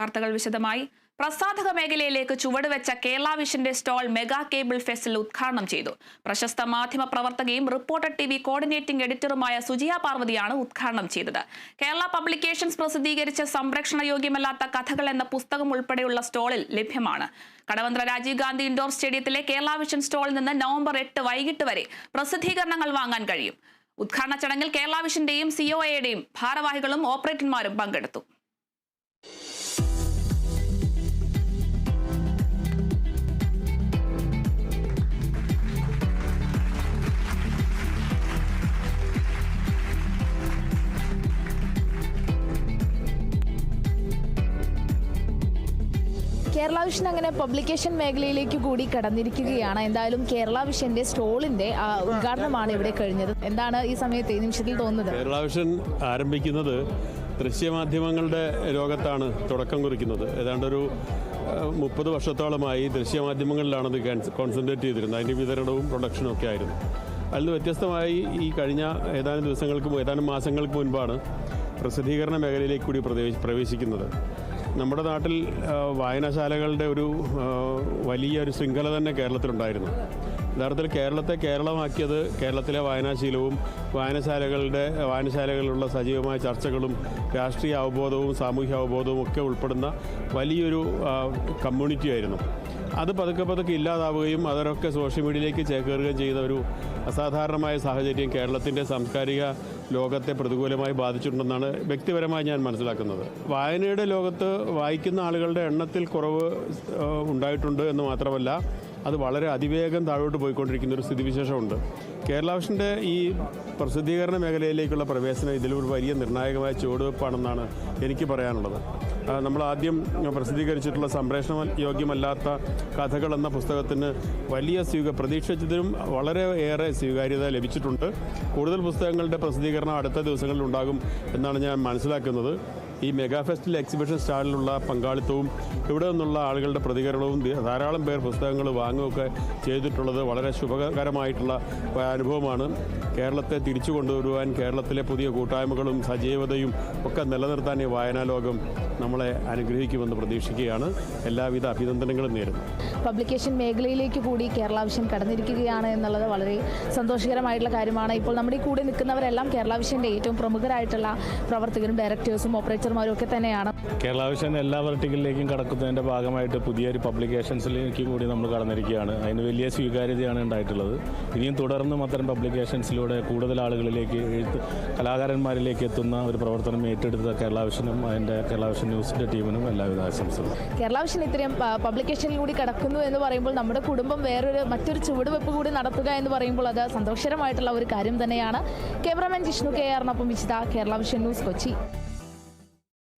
വാർത്തകൾ വിശദമായി. പ്രസാധക മേഖലയിലേക്ക് ചുവടുവെച്ച കേരള വിഷന്റെ സ്റ്റാൾ മെഗാ കേബിൾ ഫെസ്റ്റിൽ ഉദ്ഘാടനം ചെയ്തു. പ്രശസ്ത മാധ്യമ പ്രവർത്തകയും റിപ്പോർട്ടർ ടി വി കോർഡിനേറ്റിംഗ് എഡിറ്ററുമായ സുജിയ പാർവതിയാണ് ഉദ്ഘാടനം ചെയ്തത്. കേരള പബ്ലിക്കേഷൻസ് പ്രസിദ്ധീകരിച്ച സംരക്ഷണ യോഗ്യമല്ലാത്ത കഥകൾ എന്ന പുസ്തകം ഉൾപ്പെടെയുള്ള സ്റ്റോളിൽ ലഭ്യമാണ്. കടവന്ത്ര രാജീവ് ഗാന്ധി ഇൻഡോർ സ്റ്റേഡിയത്തിലെ കേരള വിഷൻ സ്റ്റോളിൽ നിന്ന് നവംബർ എട്ട് വൈകിട്ട് വരെ പ്രസിദ്ധീകരണങ്ങൾ വാങ്ങാൻ കഴിയും. ഉദ്ഘാടന ചടങ്ങിൽ കേരള വിഷന്റെയും സിഒഎയുടെയും ഭാരവാഹികളും ഓപ്പറേറ്റർമാരും പങ്കെടുത്തു. കേരള വിഷൻ അങ്ങനെ പബ്ലിക്കേഷൻ മേഖലയിലേക്ക് കൂടി കടന്നിരിക്കുകയാണ്. എന്തായാലും കേരള വിഷന്റെ സ്റ്റോളിന്റെ ഉദ്ഘാടനമാണ് ഇവിടെ കഴിഞ്ഞത്. എന്താണ് ഈ സമയത്ത് ഈ നിമിഷത്തിൽ തോന്നുന്നത്? കേരള വിഷൻ ആരംഭിക്കുന്നത് ദൃശ്യമാധ്യമങ്ങളുടെ ലോകത്താണ് തുടക്കം കുറിക്കുന്നത്. ഏതാണ്ട് ഒരു മുപ്പത് വർഷത്തോളമായി ദൃശ്യമാധ്യമങ്ങളിലാണ് ഇത് കോൺസെൻട്രേറ്റ് ചെയ്തിരുന്നത്. അതിന്റെ വിതരണവും പ്രൊഡക്ഷനും ഒക്കെ ആയിരുന്നു. അതിൽ വ്യത്യസ്തമായി ഈ കഴിഞ്ഞ ഏതാനും ദിവസങ്ങൾക്ക് ഏതാനും മാസങ്ങൾക്ക് മുൻപാണ് പ്രസിദ്ധീകരണ മേഖലയിലേക്ക് കൂടി പ്രവേശി- പ്രവേശിക്കുന്നത്. നമ്മുടെ നാട്ടിൽ വായനശാലകളുടെ ഒരു വലിയ ഒരു ശൃംഖല തന്നെ കേരളത്തിലുണ്ടായിരുന്നു. യഥാർത്ഥത്തിൽ കേരളത്തെ കേരളമാക്കിയത് കേരളത്തിലെ വായനാശീലവും വായനശാലകളുടെ വായനശാലകളിലുള്ള സജീവമായ ചർച്ചകളും രാഷ്ട്രീയ അവബോധവും സാമൂഹ്യ അവബോധവും ഒക്കെ ഉൾപ്പെടുന്ന വലിയൊരു കമ്മ്യൂണിറ്റി ആയിരുന്നു അത് പതുക്കെ പതുക്കെ ഇല്ലാതാവുകയും അവരൊക്കെ സോഷ്യൽ മീഡിയയിലേക്ക് ചേക്കേറുകയും ചെയ്ത ഒരു അസാധാരണമായ സാഹചര്യം കേരളത്തിന്റെ സാംസ്കാരിക ലോകത്തെ പ്രതികൂലമായി ബാധിച്ചിട്ടുണ്ടെന്നാണ് വ്യക്തിപരമായി ഞാൻ മനസ്സിലാക്കുന്നത്. വായനയുടെ ലോകത്ത് വായിക്കുന്ന ആളുകളുടെ എണ്ണത്തിൽ കുറവ് ഉണ്ടായിട്ടുണ്ട് എന്ന് മാത്രമല്ല അത് വളരെ അതിവേഗം താഴോട്ട് പോയിക്കൊണ്ടിരിക്കുന്ന ഒരു സ്ഥിതിവിശേഷമുണ്ട്. കേരള വിഷന്റെ ഈ പ്രസിദ്ധീകരണ മേഖലയിലേക്കുള്ള പ്രവേശനം ഇതിലൊരു വലിയ നിർണായകമായ ചുവടുവെപ്പാണെന്നാണ് എനിക്ക് പറയാനുള്ളത്. നമ്മൾ ആദ്യം പ്രസിദ്ധീകരിച്ചിട്ടുള്ള സംപ്രേഷണ യോഗ്യമല്ലാത്ത കഥകൾ എന്ന പുസ്തകത്തിന് വലിയ സ്വീക പ്രതീക്ഷിച്ചതിനും വളരെ ഏറെ സ്വീകാര്യത ലഭിച്ചിട്ടുണ്ട്. കൂടുതൽ പുസ്തകങ്ങളുടെ പ്രസിദ്ധീകരണം അടുത്ത ദിവസങ്ങളിൽ ഉണ്ടാകും എന്നാണ് ഞാൻ മനസ്സിലാക്കുന്നത്. ഈ മെഗാ ഫെസ്റ്റിൽ എക്സിബിഷൻ സ്റ്റാളിലുള്ള പങ്കാളിത്തവും ഇവിടെ നിന്നുള്ള ആളുകളുടെ പ്രതികരണവും ധാരാളം പേർ പുസ്തകങ്ങൾ വാങ്ങുകയൊക്കെ ചെയ്തിട്ടുള്ളത് വളരെ ശുഭകരമായിട്ടുള്ള അനുഭവമാണ്. കേരളത്തെ തിരിച്ചു കൊണ്ടുവരുവാൻ കേരളത്തിലെ പുതിയ കൂട്ടായ്മകളും സജീവതയും ഒക്കെ നിലനിർത്താൻ ഈ വായനാലോകം നമ്മളെ അനുഗ്രഹിക്കുമെന്ന് പ്രതീക്ഷിക്കുകയാണ്. എല്ലാവിധ അഭിനന്ദനങ്ങളും നേരുന്നു. പബ്ലിക്കേഷൻ മേഖലയിലേക്ക് കൂടി കേരളാവിഷൻ കടന്നിരിക്കുകയാണ് എന്നുള്ളത് വളരെ സന്തോഷകരമായിട്ടുള്ള കാര്യമാണ്. ഇപ്പോൾ നമ്മുടെ കൂടെ നിൽക്കുന്നവരെല്ലാം കേരളാവിഷന്റെ ഏറ്റവും പ്രമുഖരായിട്ടുള്ള പ്രവർത്തകരും ഡയറക്ടേഴ്സും ഓപ്പറേറ്റർമാരും ഒക്കെ തന്നെയാണ്. കേരള വിഷൻ എല്ലാ വെർട്ടിക്കലിലേക്കും കടക്കുന്നതിന്റെ ഭാഗമായിട്ട് പുതിയൊരു പബ്ലിക്കേഷൻസിലേക്ക് കൂടി നമ്മൾ കടന്നിരിക്കുകയാണ്. അതിന് വലിയ സ്വീകാര്യതയാണ് ഉണ്ടായിട്ടുള്ളത്. ഇനിയും തുടർന്നും അത്തരം പബ്ലിക്കേഷൻസിലൂടെ കൂടുതൽ ആളുകളിലേക്ക് എഴുത്ത് കലാകാരന്മാരിലേക്ക് എത്തുന്ന ഒരു പ്രവർത്തനം ഏറ്റെടുത്ത കേരള വിഷനും അതിന്റെ കേരള വിഷൻ ന്യൂസിന്റെ ടീമിനും എല്ലാവിധ ആശംസകളും. കേരള വിഷൻ ഇത്രയും പ- പബ്ലിക്കേഷനിൽ കൂടി കടക്കുന്നു എന്ന് പറയുമ്പോൾ നമ്മുടെ കുടുംബം വേറൊരു മറ്റൊരു ചുവടുവെപ്പ് കൂടി നടത്തുക എന്ന് പറയുമ്പോൾ അത് സന്തോഷകരമായിട്ടുള്ള ഒരു കാര്യം തന്നെയാണ്. ക്യാമറമാൻ ജിഷ്ണു കെ ആറിനൊപ്പം വിജിത കേരള വിഷൻ ന്യൂസ് കൊച്ചി.